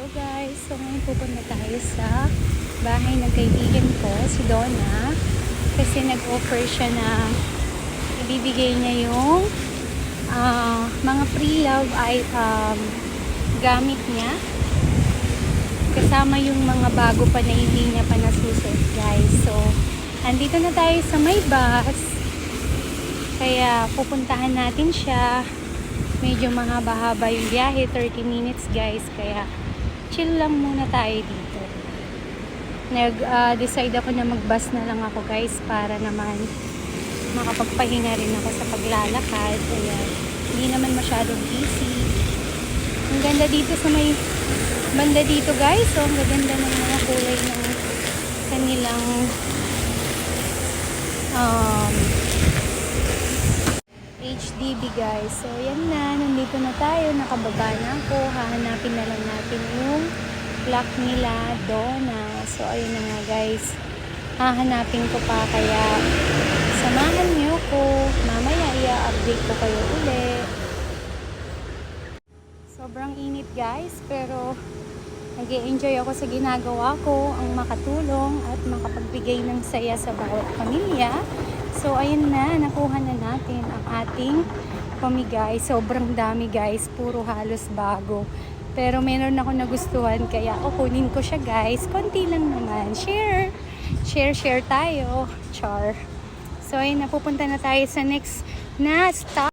Hello guys, so ngayon pupunta tayo sa bahay ng kaibigan ko, si Donna. Kasi nag-offer siya na ibibigay niya yung ah, mga pre-love ay um, gamit niya. Kasama yung mga bago pa na hindi niya pa nasusot guys. So, andito na tayo sa may bus. Kaya pupuntahan natin siya. Medyo mahaba-haba yung biyahe, 30 minutes guys. Kaya chill lang muna tayo dito. Nag-decide ako na mag-bus na lang ako guys para naman makapagpahinga rin ako sa paglalakad. Kaya hindi naman masyadong busy. Ang ganda dito sa may banda dito guys. So, ang gaganda ng mga kulay ng kanilang um, HDB guys. So, yan na. Nandito na tayo. Nakababa na ako. Hahanapin na lang natin yung clock nila. Donna. So, ayun na nga guys. Hahanapin ko pa. Kaya, samahan niyo ko. Mamaya, i-update ko kayo uli. Sobrang init guys. Pero, nag enjoy ako sa ginagawa ko. Ang makatulong at makapagbigay ng saya sa bawat pamilya. So, ayun na, nakuha na natin ang ating pamigay. Sobrang dami guys, puro halos bago. Pero meron ako nagustuhan, kaya kukunin ko siya guys. Konti lang naman. Share! Share, share tayo. Char. So, ayun, napupunta na tayo sa next na stop.